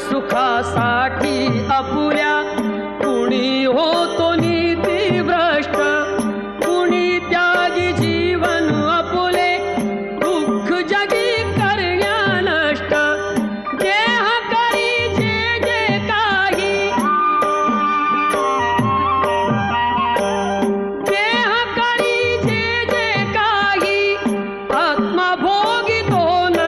सुखासाठी अपुऱ्या